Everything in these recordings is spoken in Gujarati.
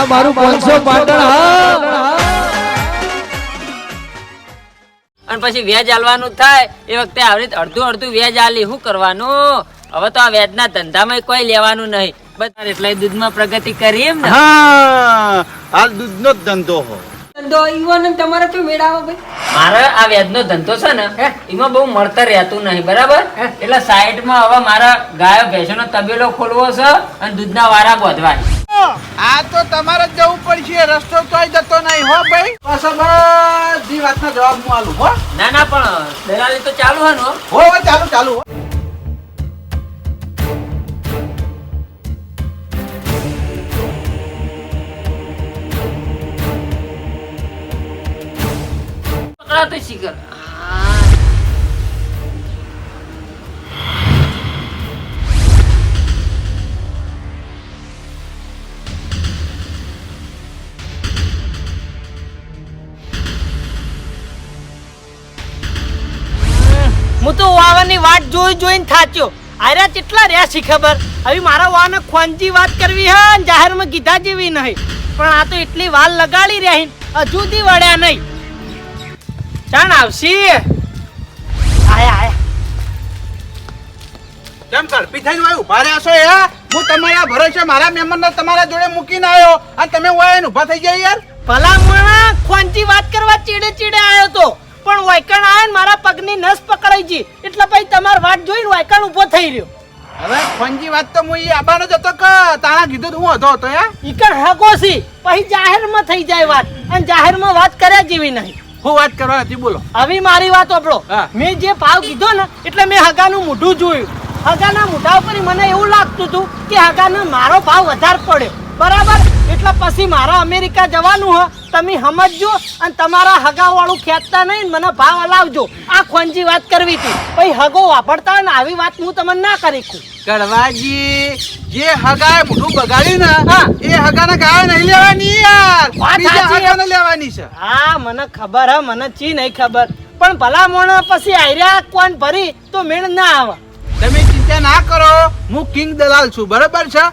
આ મારું પાંચસો પાટણ હા. અને પછી વેજ આલવાનું થાય એ વખતે આવી રીતે અડધું અડધું વેજ આલી શું કરવાનું? હવે તો આ વેજના ધંધામાં કોઈ લેવાનું નહીં. બધા એટલે દૂધમાં પ્રગતિ કરી એમ ને? હા હાલ દૂધનો જ ધંધો હો. ધંધો ઈવન તમારે મેળાવો ભાઈ. મારે આ વ્યાજનો ધંધો છે ને એમાં બહુ મળતર રહેતું નહીં બરાબર? એટલે સાઈડમાં હવે મારા ગાયો ભેંસોનો તબેલો ખોલવો છે અને દૂધના વારા બોધવા આ તો તમારે જ જવું પડશે રસ્તો તોય જતો નહીં હો ભાઈ. પાછો બધી વાતનો જવાબ હું આલું હો. ના ના પણ દલાલી તો ચાલુ હે ને હો. હો હો, ચાલુ ચાલુ પકડાતો શીખર હું તો વાવાની વાટ જોઈ જોઈને થાચ્યો. આર્યા કેટલા રહ્યા છે ખબર? હવે મારા વાને ખોનજી વાત કરવી હે જાહેરમાં કીધા જેવી નહીં. પણ આ તો એટલી વાર લગાડી રહ્યા હજુ દી વળ્યા નહીં. ચાણ આવશી. આયા આયા. કેમ થઈને વાય ઊભા રહ્યા છો યાર? હું તમારા ભરોસે મારા મહેમાનને તમારા જોડે મૂકીને આવ્યો. અને તમે વાય ઊભા થઈ ગયા યાર? ભલા મણા ખોંજી વાત કરવા ચીડે ચીડે આવ્યો તો. પણ વાયકણ આયા ને મારા પગની નસ પકડાઈ ગઈ. એટલે પછી તમારી વાત જોઈને વાયકણ ઊભો થઈ રહ્યો. હવે ખોનજી વાત તો હું આબાનો જ હતો કે તારા કીધું હું હતો હતો યાર? ઈકણ હગોસી પછી જાહેરમાં થઈ જાય વાત. અને જાહેરમાં વાત કર્યા જેવી નહીં. હું વાત કરવા હતી બોલો. હવે મારી વાત હા. મેં જે ભાવ કીધો ને એટલે મેં હગાનું મોઢું જોયું. હગાના મોઢા ઉપર મને એવું લાગતું હતું કે હગાનો મારો ભાવ વધારે પડ્યો. બરાબર? એટલે પછી મારા અમેરિકા જવાનું હ. તમે સમજજો અને તમારા હગા વાળું ખેંચતા નહીં મને ભાવ અલાવજો. આ ખોંજી વાત કરવી હતી. પછી હગો વાપરતા હોય ને આવી વાત હું તમને ના કરી કડવાજી જે હગાએ મોઢું બગાડ્યું ને. એ હગાને ગાય નહીં લેવાની યાર. બીજા હગાને લેવાની છે. હા મને ખબર હ મને ચી નહીં ખબર. પણ ભલા મોણ પછી આર્યા કોણ ભરી તો મેળ ના આવે. તમે ચિંતા ના કરો. હું કિંગ દલાલ છું બરાબર છે?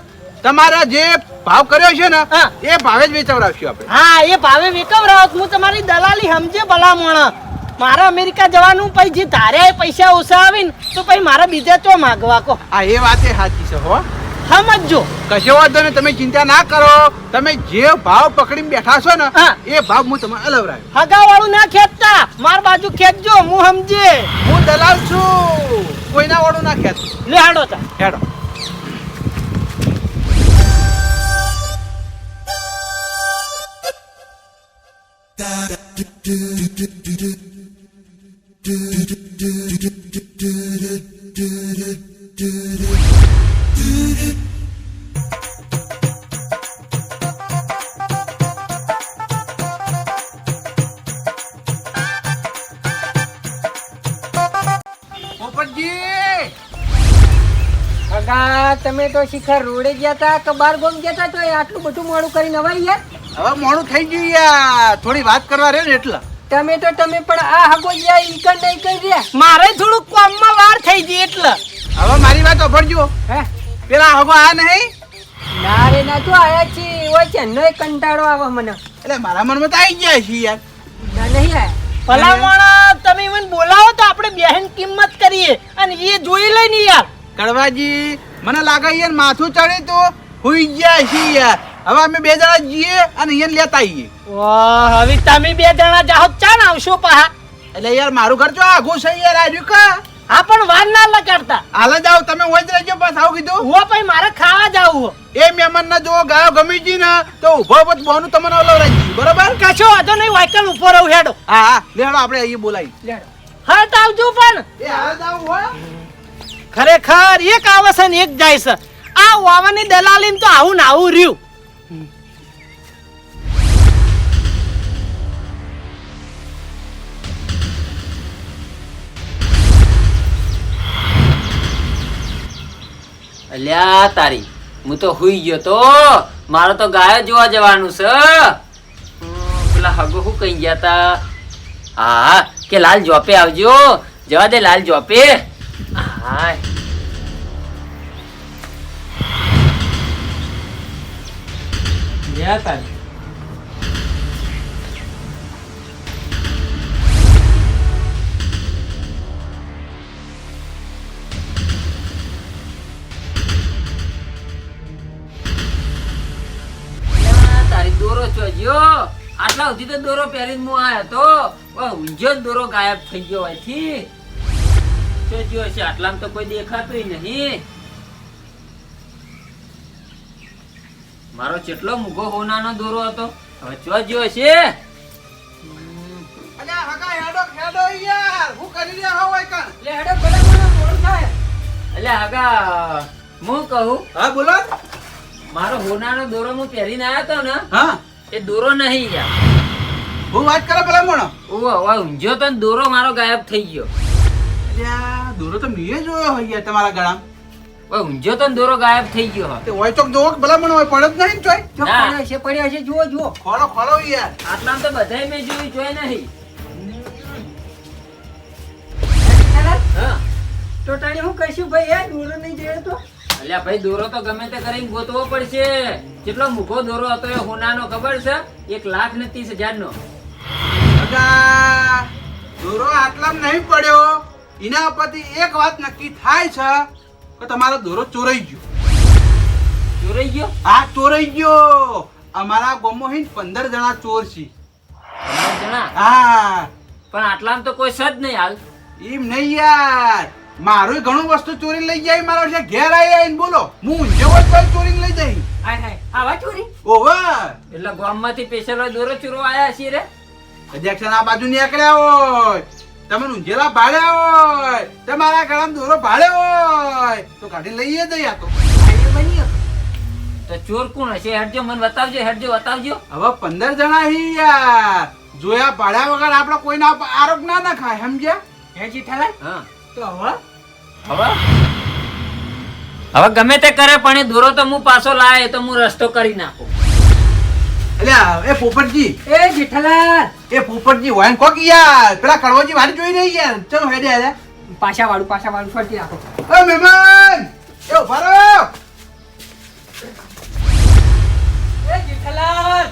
તમારા જે ભાવ કર્યો છે ને. એ ભાવે જ વેચાવડાવશું આપણે. હા એ ભાવે વેકવરાવત હું તમારી દલાલી સમજે ભલા મોણ. મારા અમેરિકા જવાનું પછી જે તારે એ પૈસા ઓછા આવે ને તો પછી મારા બીજા ચો માગવા કો? આ એ વાતે સાચી છે હો. સમજજો કશો વાંધો નહીં તમે ચિંતા ના કરો. તમે જે ભાવ પકડીને બેઠા છો ને એ ભાવ હું તમને અલવરાય હગા વાળું ના ખેંચતા. માર બાજુ ખેંચજો હું સમજે. હું દલાલ છું. કોઈના વાળું ના ખેંચ. લે હાડો તા. હેડો. શિખર રોડે ગયા તા કે બાર ગોમ ગયા તા તો એ આટલું બધું મોડું કરીને અવાય યાર? હવે મોડું થઈ ગયું યાર. થોડી વાત કરવા રહ્યો ને એટલે. તમે તો તમે પણ આ હગો ગયા ઈકન નહીં કરી રહ્યા. મારે થોડુંક કોમમાં વાર થઈ ગઈ એટલે. હવે મારી વાત સાંભળજો હે? પેલા હગો આ નહીં? ના રે ના તો આયા છે હોય છે નઈ કંટાળો આવે મને. એટલે મારા મનમાં તો આવી ગયા છે યાર. ના નહીં આયા. ભલા મોણ તમે મને બોલાવો તો આપણે બહેન કિંમત કરીએ. અને એ જોઈ લઈ ને યાર. કડવાજી મને લાગે યાર માથું ચડે તો હુઈ ગયા છીએ યાર. હવે અમે બે જણા જઈએ અને અહીંયા લેતા આવીએ વાહ હવે તમે બે જણા જાઓ ચાલ આવશો પાહા. એટલે યાર મારું ઘર જો આઘું છે યાર આજુ કા? હા પણ વાર ના લગાડતા. હાલ જ તમે હોય જ રહેજો બસ આવું કીધું. હો ભાઈ મારે ખાવા જાવું એ મહેમાન ના જો ગાયો ગમી જી ને તો ઊભો ઊભો બોનું તમને ઓલો રહી બરોબર? કશો વાંધો નહીં વાયકલ ઉપર રહું હેડો. હા હા લેડો આપણે અહીં બોલાવી હટ આવજો પણ. એ હા જ આવું હોય. ખરેખર એક આવે છે ને એક જાય છે. આ વાવાની દલાલી તો આવું ને આવું રહ્યું. અલ્યા તારી, હું તો હુઈ ગયો તો. મારે તો ગાયો જોવા જવાનું છે. પેલા હગો શું કહી ગયા તા? હા, કે લાલ જોપે આવજો. જવા દે લાલ જોપે હાય તારી દોરો ચોજ્યો આટલા સુધી તો દોરો પહેરીને હું આયો તો. પણ ઊંઝો દોરો ગાયબ થઈ ગયો હોયથી ચોજ્યો છે. આટલામાં તો કોઈ દેખાતું નહીં. મારો કેટલો મૂગો હોનાનો દોરો હતો. હવે ચોજ્યો છે. અલ્યા હગા હેડો હેડો યાર. હું કરી રહ્યો હો હોય કાન લે હેડો ભલા મોણા મોડું થાય. એટલે આગા હું કહું? હા બોલો. મારો હોનાનો દોરો હું પહેરીને આવ્યો હતો ને હા. એ દોરો નહીં યાર. હું વાત કરો પેલા મોણો ઓ હવે ઊંઝો તો દોરો મારો ગાયબ થઈ ગયો. અલ્યા દોરો તો મેં જોયો હોય યાર તમારા ગળા ઓય ઊંઝો તો દોરો ગાયબ થઈ ગયો હોય હોય તો જોવો ભલા મને હોય પડત નહીં ને જો. પડ્યો છે પડ્યો છે જુઓ જુઓ. ખોલો ખોલો યાર. આટલામાં તો બધાય મેં જોયું જોય નહીં? હા. તો હું કહીશું ભાઈ યાર દોરો નહીં જોયો તો? અલ્યા ભાઈ દોરો તો ગમે તે કરીને ગોતવો પડશે. કેટલો મૂકો દોરો હતો એ હોનાનો ખબર છે? એક લાખ ને ત્રીસ હજાર નો દોરો આટલામાં નહીં પડ્યો. એના ઉપરથી એક વાત નક્કી થાય છે કે તમારો દોરો ચોરાઈ ગયો. ચોરાઈ ગયો? આ ચોરાઈ ગયો. અમારા ગોમોહીન હી પંદર જણા ચોર છે. પંદર જણા? હા. પણ આટલામાં તો કોઈ સજ નહીં હાલ. એમ નહીં યાર. મારું ઘણું વસ્તુ ચોરી લઈ જાય મારો છે ઘેર આવી આવીને બોલો. હું ઊંઝો જ ચોરી લઈ જઈ હાય હાય. આવા ચોરી? ઓવર એટલે ગામમાંથી પેશલ દોરો ચોરો આવ્યા છીએ રે? અધ્યક્ષ આ બાજુ નીકળ્યા હોય. તમે ઊંઝેલા ભાડે હોય તમારા ગળામાં દોરો ભાડ્યો હોય તો કાઢી લઈએ દઈએ આ તો. તો ચોર કોણ હશે? હેડજો મને બતાવજો હેડજો બતાવજો. હવે પંદર જણા હી યાર. જોયા ભાડ્યા વગર આપણે કોઈના આરોપ ના નખાય સમજ્યા? હે જેઠાલાલ હા. તો હવે? હવે? હવે ગમે તે કરે પણ એ દોરો તો હું પાછો લાવે તો હું રસ્તો કરી નાખું. અલ્યા એ પોપટજી. એ જેઠાલાલ. એ પોપટજી હોય ને કોક યાર પેલા કડવોજી વારી જોઈ રહી યાર ચલો હેડે હેડે. પાછા વાળું પાછા વાળું ફરતી રાખો. ઓ મહેમાન! એ ઊભા રહો. એ જેઠાલાલ.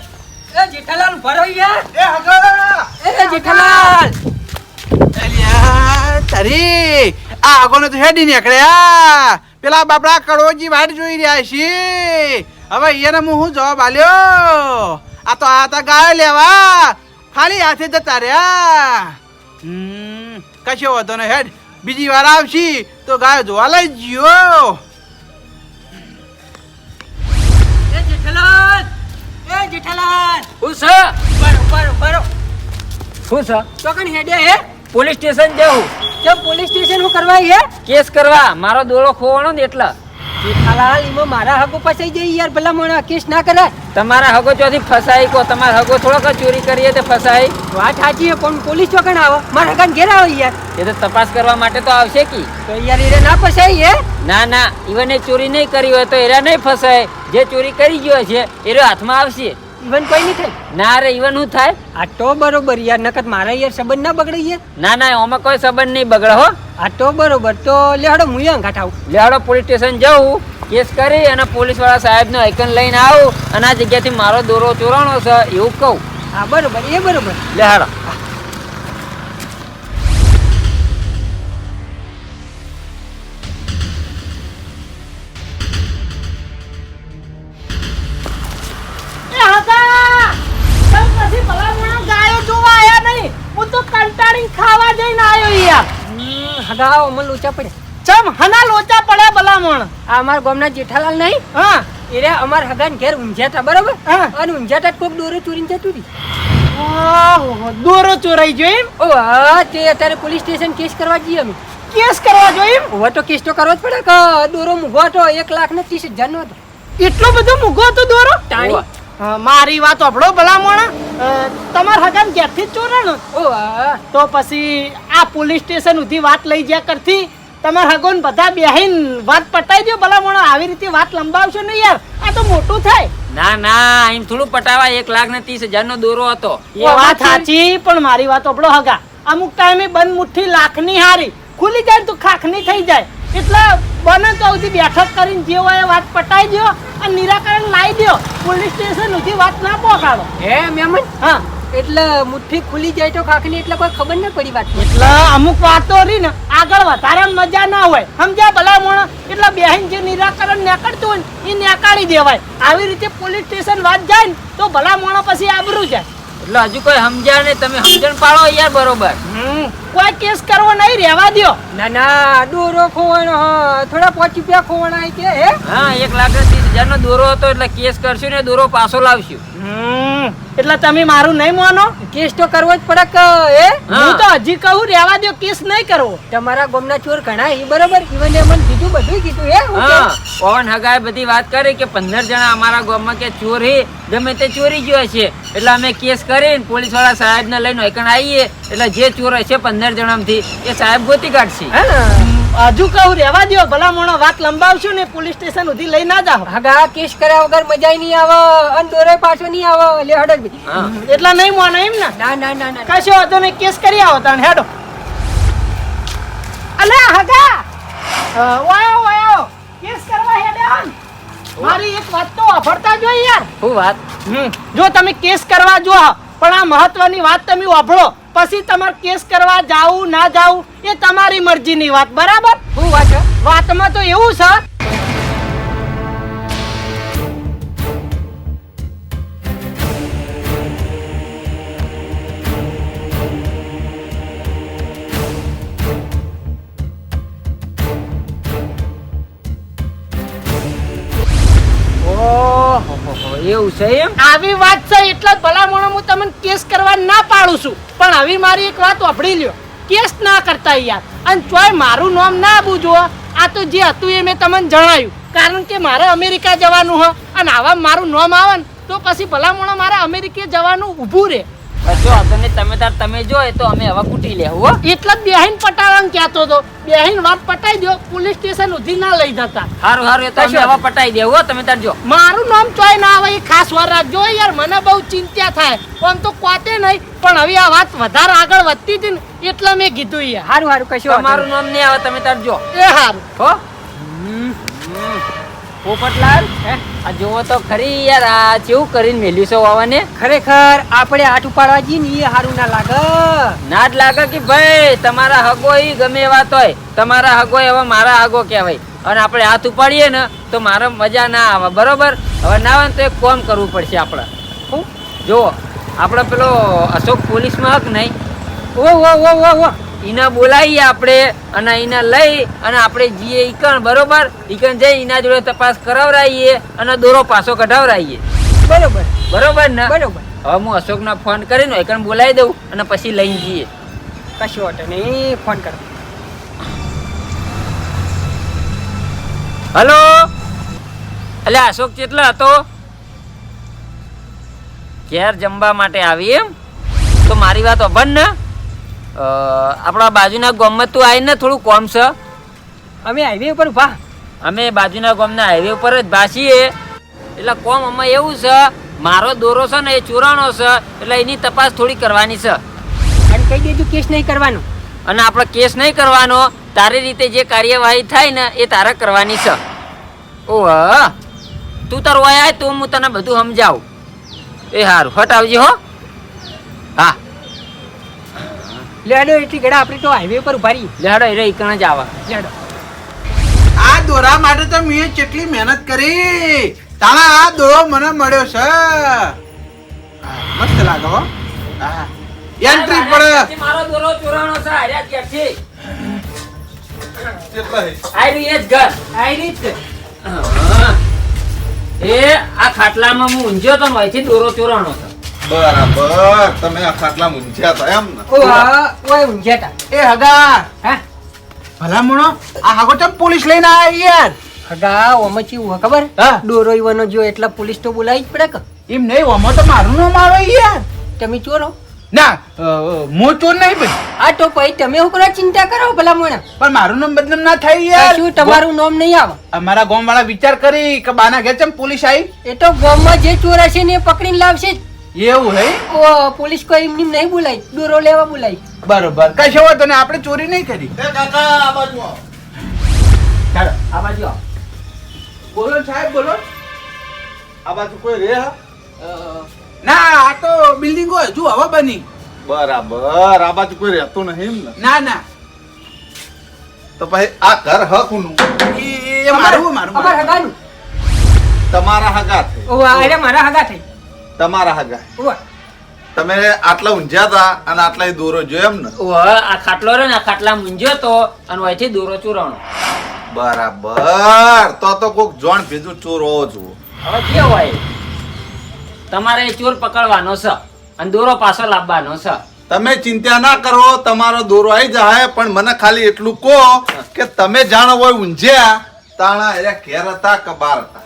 એ જેઠાલાલ ઊભા રહો યાર એ હગા એ જેઠાલાલ. અલ્યા તારી આ આગોને તો હેડી નીકળ્યા. પેલા બાપડા કડોજી વાટ જોઈ રહ્યા છે. હવે એને હું શું જવાબ આલ્યો? આ તો આ તા ગાય લેવા. ખાલી હાથે જતા રહ્યા. હમ કશો વાંધો ને હેડ બીજી વાર આવશી તો ગાય જોવા લઈ જયો એ જેઠાલાલ એ જેઠાલાલ. હું છે છે ચોકન હેડે હે? પોલીસ સ્ટેશન જવું કેમ પોલીસ સ્ટેશન હું કરવા હે? કેસ કરવા. મારો દોડો ખોવાનો ને એટલે. જેઠાલાલ એમાં મારા હગો ફસાઈ જાય યાર ભલા મને કેસ ના કરાય. તમારા હગો ચોથી ફસાઈ કો તમારા હગો થોડોક ચોરી કરીએ તે ફસાઈ. વાત સાચી પણ પોલીસ ચોકન આવે. મારા હગાન ઘેર આવે યાર. એ તો તપાસ કરવા માટે તો આવશે કી. તો યાર એને ના ફસાય હે? ના ના ઈવન એ ચોરી નહીં કરી હોય તો એરા નહીં ફસાય. જે ચોરી કરી ગયો છે એરો હાથમાં આવશે. ઇવન કોઈ નહીં થાય. ના રે ઈવન શું થાય? આ તો બરોબર યાર નકર મારા યાર સંબંધ ના બગડે યાર. ના ના ઓમાં કોઈ સંબંધ નહીં બગડે હો. આ તો બરોબર તો લેડો હું યાર ઘાટ આવું. લેવાડો પોલીસ સ્ટેશન જાઉં કેસ કરી અને પોલીસવાળા સાહેબનો આઇકન લઈને આવું અને આ જગ્યાથી મારો દોરો ચોરાણો છે એવું કહું. હા બરોબર એ બરોબર. લેહાડો હગા અમલ લોચા પડ્યા ચમ હના લોચા પડે ભલામણ? આ અમારા ગામના જેઠાલાલ નહીં. હા. એરે અમારા હગાન ઘેર ઊંઝાતા બરોબર? હા. અને ઊંઝાતા કોક દોરો ચોરીને જતું રહી. દોરો ચોરાઈ ગયો એમ? ઓ હા તે અત્યારે પોલીસ સ્ટેશન કેસ કરવા જઈએ અમે. કેસ કરવા જોઈએ એમ? હવે તો કેસ તો કરવો જ પડે કે દોરો મૂગો હતો એક લાખ ને ત્રીસ હજાર નો હતો. એટલો બધો મૂગો હતો દોરો? ટાણી. મારી વાત અભળો ભલામણ. તમાર હગાન ક્યાંથી ચોરાણો? ઓ તો પછી આ પોલીસ સ્ટેશન સુધી વાત લઈ જ્યા કરતી તમારે હગોન બધા બેહીન વાત પટાઈ દો ભલામણ. આવી રીતે વાત લંબાવશો ને યાર. આ તો મોટું થાય. ના ના એમ થોડું પટાવા એક લાખ ને ત્રીસ હજાર નો દોરો હતો. એ વાત સાચી પણ મારી વાત આપણો હગા. અમુક ટાઈમે બંધ મુઠ્ઠી લાખની હારી. ખુલી જાય તો ખાખની થઈ જાય. એટલે બને તો સુધી બેઠક કરીને જે હોય એ વાત પટાઈ દો અને નિરાકરણ લાવી દો પોલીસ સ્ટેશન સુધી વાત ના પહોંચાડો. હે મેમ હા. એટલે મુઠ્ઠી ખુલી જાય તો ખાખલી એટલે કોઈ ખબર ના પડી વાત. એટલે અમુક વાતો રહી ને આગળ વધારે મજા ના હોય. સમજ્યા ભલા મોણ? એટલે બેહીન જે નિરાકરણ નેકળતું હોય ને એ નેકાળી દેવાય. આવી રીતે પોલીસ સ્ટેશન વાત જાય ને તો ભલા મોણ પછી આબરું જાય. એટલે હજુ કોઈ સમજ્યા નહીં. તમે સમજણ પાડો યાર બરોબર. હમ, કોઈ કેસ કરવો નહીં રહેવા દો ના ના દોરો ખોવાનો થોડા પાંચ રૂપિયા ખોવાના કે હે? હા એક લાખ ત્રીસ હજાર નો દોરો હતો એટલે કેસ કરશું ને દોરો પાછો લાવશું. એટલે તમે મારું નહીં માનો? કેસ તો કરવો જ પડે કે હે? હું તો હજી કહું રહેવા દો કેસ નહીં કરવો. તમારા ગોમના ચોર ઘણા એ બરોબર? ઈવન મને કીધું બધું કીધું હે? હું હા પવન હગાએ બધી વાત કરી કે પંદર જણા અમારા ગામમાં કે ચોર હે ગમે તે ચોરી ગયો છે એટલે અમે કેસ કરીને પોલીસવાળા સાહેબ ને લઈને એકણ આવીએ એટલે જે ચોર હશે પંદર જણામાંથી એ સાહેબ ગોતી કાઢશે. હે ને? હજુ કહું રહેવા દો ભલા મોણો વાત લંબાવશો ને પોલીસ સ્ટેશન સુધી લઈ ના જાઓ. હગા કેસ કર્યા વગર મજા નહીં આવે અને દોરે પાછો નહીં આવે લે હડક એટલા નહીં માનો એમ ને? ના ના ના ના કશો હતો ને કેસ કરી આવો તાણ. હેડો. અલે હગા! ઓયો વાયો વાયો કેસ કરવા હેડે આમ મારી એક વાત તો વાપરતા જો યાર. શું વાત? હમ, જો તમે કેસ કરવા જો પણ આ મહત્વની વાત તમે વાપરો. પછી તમારે કેસ કરવા જાવું ના જાવું એ તમારી મરજીની વાત બરાબર? શું વાત છે? વાતમાં તો એવું છે. ઓહો એવું છે એમ? આવી વાત છે એટલે જ ભલામણો હું તમને કેસ કરવા ના પાડું છું. પણ આવી મારી એક વાત વાપરી લ્યો. કેસ ના કરતા યાર. અને ચોય મારું નામ ના જુઓ આ તો જે હતું એ મેં તમને જણાવ્યું કારણ કે મારે અમેરિકા જવાનું હ. અને આવા મારું નામ આવે ને, તો પછી ભલામણો મારે અમેરિકા જવાનું ઊભું રહે કશો વાંધો નહીં તમે તાર તમે જો તો અમે હવે કૂટી હો. એટલે બેહીન પટાવાનું કહેતો હતો. બેહીન વાત પટાઈ દો પોલીસ સ્ટેશન સુધી ના લઈ જતા. સારું સારું એ તો અમે હવે પટાઈ દેવું હો તમે તાર જો. મારું નામ ચોય ના આવે એ ખાસ વાર રાખજો યાર મને બહુ ચિંતા થાય. પણ તો કોતે નહીં પણ હવે આ વાત વધારે આગળ વધતી હતી ને એટલે મેં કીધું યાર. હારું હારું કશું મારું નામ નહીં આવે તમે તાર જો. એ હારું. હો? પોપટલાલ આ જુઓ તો ખરી યાર આ કેવું કરીને મેલ્યું છે વાવાને. ખરેખર આપણે હાથ ઉપાડવા જઈએ ને એ સારું ના લાગે. ના જ લાગે કે ભાઈ તમારા હગો એ ગમે એવા તોય તમારા હગો એવા મારા હગો કહેવાય. અને આપણે હાથ ઉપાડીએ ને તો મારે મજા ના આવે. બરોબર? હવે ના આવે તો એક કોમ કરવું પડશે આપણે. હું? જુઓ આપણે પેલો અશોક પોલીસમાં હક નહીં. ઓ ઓ ઓ ઓ ઈને બોલાવીએ આપણે અને એને લઈ અને આપણે જઈએ ઈકણ બરોબર? ઈકણ જઈ એના જોડે તપાસ કરાવરાઈએ અને દોરો પાછો કઢાવરાઈએ. બરોબર. બરોબર ને? બરોબર. હવે હું અશોકને ફોન કરીને એકણ બોલાવી દઉં અને પછી લઈને જઈએ કશું વાંધો નહીં ફોન કરો. હલો? એટલે અશોક કેટલો હતો? ઘેર જમવા માટે આવી એમ? તો મારી વાત અભન ને? આપણા બાજુના ગામમાં તું આવીને થોડું કોમ છે. અમે હાઈવે ઉપર ઊભા અમે બાજુના ગામના હાઈવે ઉપર જ ભાસીએ. એટલે કોમ અમે એવું છે મારો દોરો છે ને એ ચોરાણો છે એટલે એની તપાસ થોડી કરવાની છે. અને કહી દેજો કેસ નહીં કરવાનો. અને આપણે કેસ નહીં કરવાનો તારી રીતે જે કાર્યવાહી થાય ને એ તારે કરવાની છે. ઓહ તું તારો આય તો હું તને બધું સમજાવું. એ સારું હટ આવજે હો. હા. લેડો એટલી ગડા આપણે તો હાઈવે પર ઊભા રહી લેડો એ રહી કણ જ આવા. લેડો. આ દોરા માટે તો મેં કેટલી મહેનત કરી. તાણા આ દોરો મને મળ્યો છે. મસ્ત લાગે હો. એન્ટ્રી પડે મારો દોરો ચોરાણો છે હાર્યા કેટલા હે? એ જ ઘર. આઈ રીત એ આ ખાટલામાં હું ઊંઝ્યો તો અહીંથી દોરો ચોરાણો છે. બરાબર. તમે આ ખાટલા મૂંઝ્યા હતા એમ ને? ઓય ઊંઘ્યા હતા. એ હગા. હા? ભલામણો? આ હાગો ચમ પોલીસ લઈને આવ્યા યાર. હગા ઓમે ચેવું ખબર? હા. ડોરો ઈવાનો જો એટલા પોલીસ તો બોલાવી જ પડે કે? એમ નહીં ઓમાં તો મારું નામ આવે યાર. તમે ચોરો? ના હું ચોર નહીં ભાઈ. આ તો પછી તમે હું ચિંતા કરો ભલા મોણા પણ મારું નામ બદનામ ના થાય યાર. શું તમારું નામ નહીં આવે. અમારા ગામ વાળા વિચાર કરી કે બાના ઘેર ચમ પોલીસ આવી? એ તો ગામમાં જે ચોર હશે ને એ પકડીને લાવશે જ. એવું હે? ઓ પોલીસ કોઈ એમની નહીં બોલાય. દોરો લેવા બોલાય. બરોબર. કશો વાંધો નહીં આપણે ચોરી નહીં કરી. એ કાકા આ બાજુ આવો. ચાલો આ બાજુ આવો. બોલો સાહેબ બોલો. આ બાજુ કોઈ રે હે? ના આ તો બિલ્ડિંગો હજુ હવા બની. બરાબર આ બાજુ કોઈ રહેતું નહીં એમ ને. ના ના. તો પછી આ ઘર હકનું એ મારું મારું અમાર તમારા હગા થઈ ઓ અરે મારા હગા થઈ તમારા હગા. તમે આટલા ઊંઝ્યા હતા અને આટલા દોરો જોયો એમ ને આ ખાટલો રહ્યો ને આ ખાટલા મૂંઝ્યો તો અને અહીંથી દોરો ચૂરણો. બરાબર. તો તો કોક જોણ ભેજું ચોર હોવો જુઓ. હવે કે હોય? તમારે એ ચોર પકડવાનો છે અને દોરો પાછો લાવવાનો છે. તમે ચિંતા ના કરો તમારો દોરો આવી જાય પણ મને ખાલી એટલું કહો કે તમે જાણો હોય ઊંઝ્યા તાણા એ ઘેર હતા કે બાર હતા?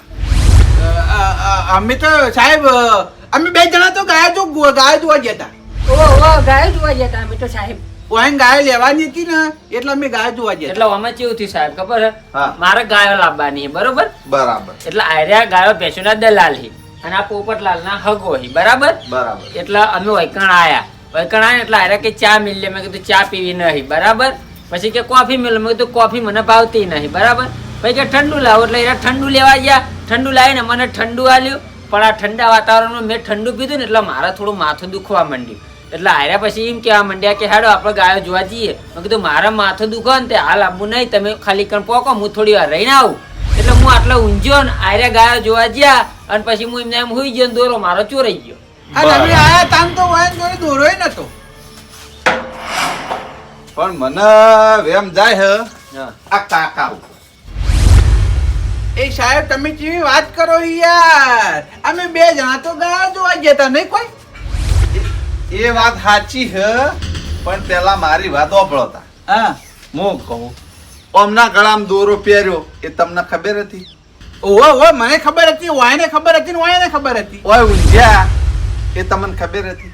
અમે તો સાહેબ અમે બે જણા તો ગાય જો ગાય જોવા ગયા હતા ઓવા ગાય જોવા ગયા હતા અમે તો સાહેબ. ઓય ગાય લેવાની હતી ને એટલે અમે ગાય જોવા ગયા એટલે અમે કેવું થયું સાહેબ ખબર હે હા. મારે ગાયો લાવવાની છે, બરોબર? બરાબર. એટલે આર્યા ગાયો ભેંસોના દલાલ હી અને આ પોપટલાલ ના હગો હી બરાબર? બરાબર. એટલે અમે વૈકણ આયા. વૈકણ આયા એટલે આર્યા કે ચા મિલ લે મેં કીધું ચા પીવી નહીં બરાબર? પછી કે કોફી મિલ મેં કીધું કોફી મને ભાવતી નહીં બરાબર? પછી કે ઠંડુ લાવો એટલે એરા ઠંડુ લેવા ગયા. ઠંડુ લાવીને મને ઠંડુ આલ્યું. પણ આ ઠંડા વાતાવરણમાં મેં ઠંડુ પીધું ને એટલે મારા થોડું માથું દુખવા માંડ્યું. એટલે આર્યા પછી એમ કહેવા માંડ્યા કે હાડો આપણે ગાયો જોવા જઈએ. મેં કીધું મારા માથું દુખો ને તે હાલ આવવું નહીં તમે ખાલી કણ પોકો હું થોડી વાર રહીને આવું. એટલે હું આટલો ઊંઝ્યો ને આર્યા ગાયો જોવા ગયા અને પછી હું એમને એમ હોઈ ગયો ને દોરો મારો ચોરાઈ ગયો. અમે આયા તો વાયન દોરોય નતો. પણ મને વેમ જાય હે. આ કાકા. એ સાહેબ તમે કેવી વાત કરો યાર. અમે બે જણા તો ગયા જોવા ગયા હતા નહીં કોઈ? એ વાત સાચી હ પણ પેલા મારી વાત ઓભળતા હા. હું કહું ઓમના ગળામાં દોરો પહેર્યો એ તમને ખબર હતી? ઓહો ઓહો મને ખબર હતી વાયને ખબર હતી ને વાયને ખબર હતી. ઓય ઊંઝ્યા એ તમને ખબર હતી?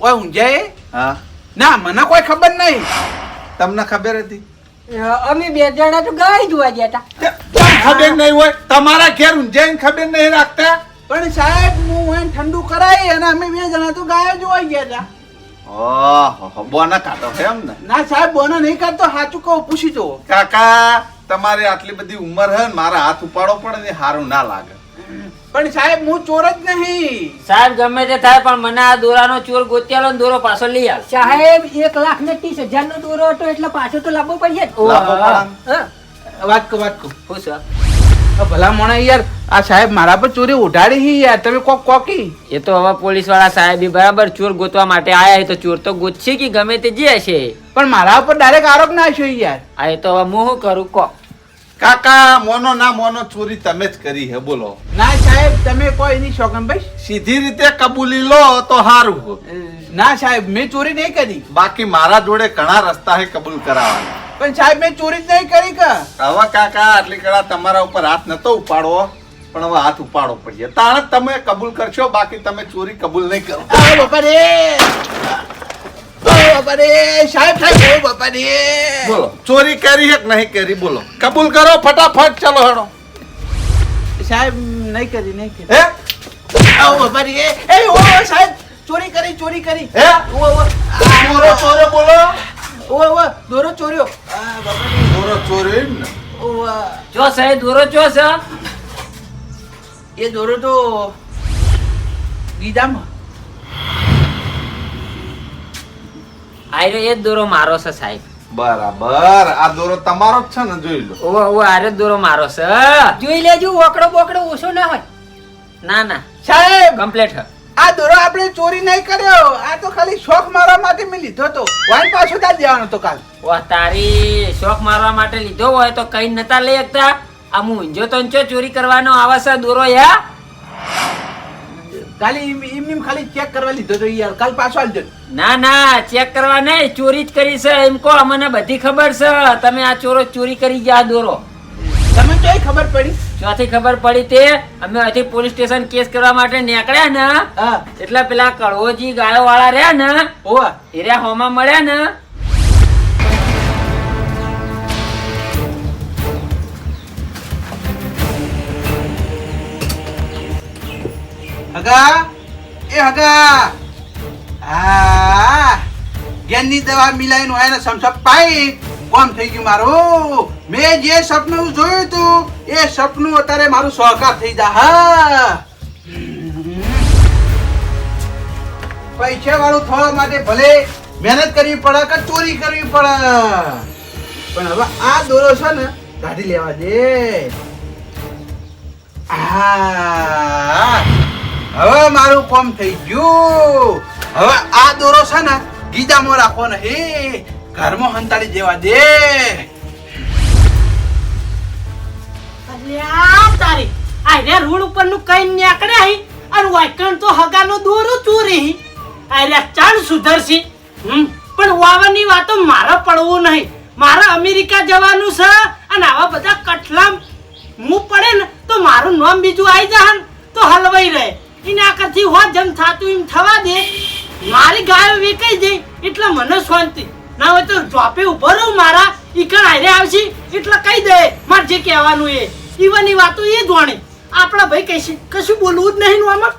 ઓય એ? હા. ના મને કોઈ ખબર નહીં. તમને ખબર હતી? અમે બે જણા તો ગાય જોવા ગયા હતા ખબર નહીં હોય તમારા ઘેર ઊંઝાઈને ખબર નહીં રાખતા? પણ સાહેબ હું એને ઠંડુ કરાઈ અને અમે બે જણા તો ગાય જોવા ગયા હતા ઓહો બોના કાઢો છે એમ ને? ના સાહેબ બોના નહીં કરતો સાચું કહું પૂછી જુઓ કાકા તમારી આટલી બધી ઉંમર હે ને મારા હાથ ઉપાડો પડે ને સારું ના લાગે. પણ સાહેબ હું ચોર જ નહીં. સાહેબ ગમે તે થાય પણ મને આ દોરાનો ચોર ગોત્યાલો ને દોરો પાછો લઈ આવ સાહેબ એક લાખ ને ત્રીસ હજાર નો દોરો હતો એટલે પાછો તો લાવવો પડશે. વાત કહું વાત કહું. હું સર ભલા મોણા યાર આ સાહેબ મારા પર ચોરી ઉઠાડી હી યાર. તમે કોક કોકી? એ તો હવે પોલીસવાળા સાહેબ બરાબર ચોર ગોતવા માટે આયા તો ચોર તો ગોતશે કે ગમે તે જે હશે. પણ મારા ઉપર ડાયરેક્ટ આરોપ ના આવ્યો યાર. આ એ તો હવે હું શું કરું કો. કાકા મોનો ના મોનો ચોરી તમે જ કરી હે બોલો. ના સાહેબ તમે કોઈ નહીં શોકનભાઈ સીધી રીતે કબૂલી લો તો સારું ના સાહેબ મેં ચોરી નહીં કરી. બાકી મારા જોડે ઘણા રસ્તા હે કબૂલ કરાવવાના. પણ સાહેબ મેં ચોરી જ નહીં કરી કે. હવે કાકા આટલી કડા તમારા ઉપર હાથ નતો ઉપાડવો. પણ હવે હાથ ઉપાડવો પડશે તાણ તમે કબૂલ કરશો બાકી તમે ચોરી કબૂલ નહીં કરો. બાપા રે ઓ બાપા રે સાહેબ સાહેબ બાપા રે બોલો. ચોરી કરી હે કે નહીં કરી? બોલો. કબૂલ કરો ફટાફટ ચલો હણો સાહેબ નહીં કરી નહીં કરી. હે? આવો બાપા રે એ ઓ સાહેબ ચોરી કરી ચોરી કરી. હે? ઓ ઓ ચોરો ચોરો બોલો. ઓ ઓ દોરો ચોર્યો. આ બાપા રે ચોરો ચોર્યો ને. ઓ જો સાહેબ દોરો ચો છે. એ દોરો તો ગીધામાં આયરો એ જ દોરો મારો છે સાહેબ. બરાબર. આ દોરો તમારો જ છે ને જોઈ લો. ઓવો ઓવો આરે દોરો મારો છે. જોઈ લેજો ઓકડો બોકડો ઓછો ના હોય. ના ના. સાહેબ! કમ્પ્લીટ છે. આ દોરો આપણે ચોરી નહીં કર્યો. આ તો ખાલી શોખ મારવા માટે મેં લીધો તો વાઈન પાછો દાલ દેવાનો તો કાલ. વાહ તારી શોખ મારવા માટે લીધો હોય તો કઈ નતા લઈ શકતા. આ હું ઊંઝો તો ચોરી કરવાનો આવે છે દોરો યા? ખાલી એમ એમ એમ ખાલી ચેક કરવા લીધો તો યાર કાલ પાછો આલજો. ના ના ચેક કરવા નહીં ચોરી જ કરી છે. એમ કહો અમને બધી ખબર છે. તમે આ ચોરો ચોરી કરી ગયા દોરો. તમે કઈ ખબર પડી? ચોથી ખબર પડી તે? અમે અહીંથી પોલીસ સ્ટેશન કેસ કરવા માટે નીકળ્યા ને. હા. એટલે પેલા કડવોજી ગાયો વાળા રહ્યા ને. એ રહ્યા હોમાં મળ્યા ને. હગા? એ હગા! હા ગેનની દવા મિલાઈ નું ને સમસપ પાઈ. કોમ થઈ ગયું મારું. મેં જે સપનું જોયું તું એ સપનું અત્યારે મારું સહકાર થઈ જા, હા. પૈસા વાળું થવા માટે ભલે મહેનત કરવી પડે કે ચોરી કરવી પડે. પણ હવે આ દોરો છે ને કાઢી લેવા દે. આ! હવે મારું કામ થઈ ગયું. હવે આ દોરો છે ને, ગીજામાં રાખવો નહીં ઘરમાં હંતાડી દેવા દે. તારી આરે રોડ ઉપરનું કઈ નીકળે હી? અને વાયકણ તો હગાનો દોરો ચોરી હી. આ રે ચાણ સુધરશી. હમ, પણ વાવાની વાતો મારે પડવું નહીં. મારે અમેરિકા જવાનું છે અને આવા બધા કટલામ હું પડે ને તો મારું નામ બીજું આવી જાય તો હલવાઈ રહે. એના કરતી હોત જેમ થાતું એમ થવા દે. મારી ગાયો વેકાઈ જાય એટલે મને શાંતિ. ના હોય તો જોપે ઊભો રહું મારા. ઈકણ હારે આવશે એટલે કહી દે. મારે જે કહેવાનું એ. ઈવાની વાતો એ જ વાણી. આપણા ભાઈ કહેશે કશું બોલવું જ નહીં નું આમાં.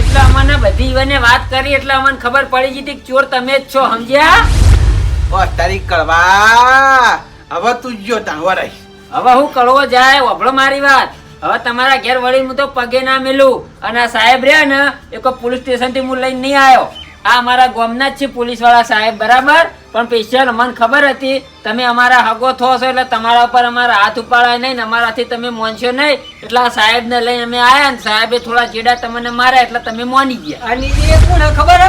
એટલે અમને બધી ઈવને વાત કરી એટલે અમને ખબર પડી ગઈ હતી કે ચોર તમે જ છો સમજ્યા? બસ તારી કળવા. હવે તું જો તાંવા રહી હવે હું કળવો જાય ઓભળો મારી વાત. હવે તમારા ઘેર વળી હું તો પગે ના મેલું. અને આ સાહેબ રહ્યા ને એ કોઈ પોલીસ સ્ટેશનથી હું લઈને નહીં આવ્યો. આ અમારા ગામના જ છે પોલીસવાળા સાહેબ બરાબર? પણ સ્પેશિયલ મને ખબર હતી તમે અમારા હગો થો છો એટલે તમારા ઉપર અમારા હાથ ઉપાડાય નહીં ને અમારાથી તમે મોનશો નહીં. એટલે આ સાહેબને લઈને અમે આવ્યા ને સાહેબે થોડા ચેડા તમને માર્યા એટલે તમે મોની ગયા. અને એ કોણ ખબર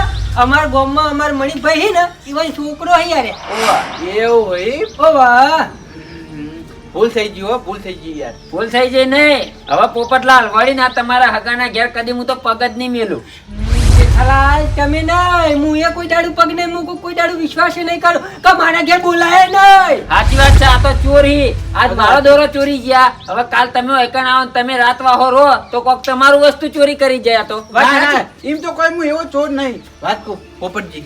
અમાર ગામમાં અમાર મણિભાઈ હે ને એ છોકરો અહીંયા રે એવું હોય? ભૂલ થઈ ગઈ હો ભૂલ થઈ ગઈ યાર. ભૂલ થઈ જાય નહીં. હવે પોપટલાલ વળી ના તમારા હગાના ઘેર કદી હું તો પગ જ નહીં મેલું. જેઠાલાલ તમે નહીં. હું એ કોઈ દાડું પગ નહીં મૂકું કોઈ દાડું વિશ્વાસ નહીં કરું કે મારા ઘેર બોલાય નહીં. સાચી વાત છે આ તો ચોરી. આજ મારો દોરો ચોરી ગયા. હવે કાલ તમે એકણ આવો તમે રાત વાહો રો તો કોક તમારું વસ્તુ ચોરી કરી જાય તો. એમ તો કોઈ હું એવો ચોર નહીં. વાત કહું પોપટજી.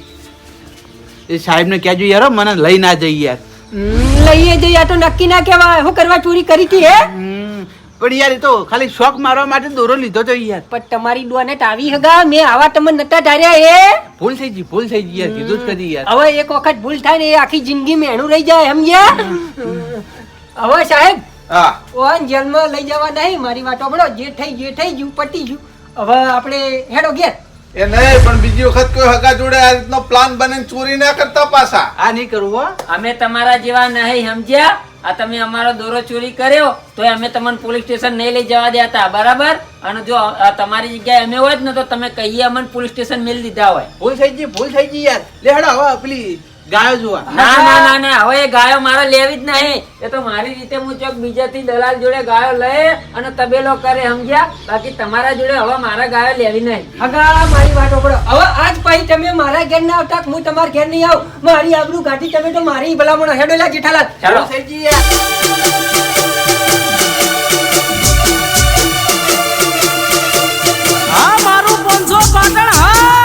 એ સાહેબ ને કહેજો યાર મને લઈ ના જઈ યાર લઈએ જઈએ આ તો નક્કી ના કહેવાય. હું કરવા ચોરી કરી હતી હે? પણ યાર એ તો ખાલી શોખ મારવા માટે દોરો લીધો તો યાર. પણ તમારી ડોનેટ આવી હગા મેં આવા તમને નતા ધાર્યા એ ભૂલ થઈ ગઈ ભૂલ થઈ ગઈ યાર કીધું જ કરી યાર. હવે એક વખત ભૂલ થાય ને એ આખી જિંદગી મેણું રહી જાય સમજ્યા? હવે સાહેબ હા. ઓન જેલમાં લઈ જવા નહીં મારી વાતો બળો જે થઈ જે થઈ ગયું પટી ગયું. હવે આપણે હેડો ઘેર. એ નહીં પણ બીજી વખત કોઈ હગા જોડે આ રીતનો પ્લાન બને ચોરી ના કરતા પાછા. આ નહીં કરવું હો. અમે તમારા જેવા નહીં સમજ્યા? આ તમે અમારો દોરો ચોરી કર્યો તો અમે તમને પોલીસ સ્ટેશન નહીં લઈ જવા દેતા બરાબર? અને જો તમારી જગ્યાએ અમે હોય જ ને તો તમે કહીએ અમને પોલીસ સ્ટેશન મેલ દીધા હોય. ભૂલ થઈ ગઈ ભૂલ થઈ ગઈ યાર. લે હેડો હવે પેલી ગાયો જોવા ના ના ના ના હવે એ ગાયો મારે લેવી જ નહીં. એ તો મારી રીતે હું ચોક બીજાથી દલાલ જોડે ગાયો લઈ અને તબેલો કરે સમજ્યા? બાકી તમારા જોડે હવે મારા ગાયો લેવી નહીં. અગા મારી વાત ઓપડો હવે આજ પછી તમે મારા ઘેર ના આવતા હું તમારા ઘેર નહીં આવું? મારી આબરૂ ગાડી તમે તો મારી ભલામણ હેડોલા જેઠાલાલ. ચાલો. થઈ ગયા પાટણ હા.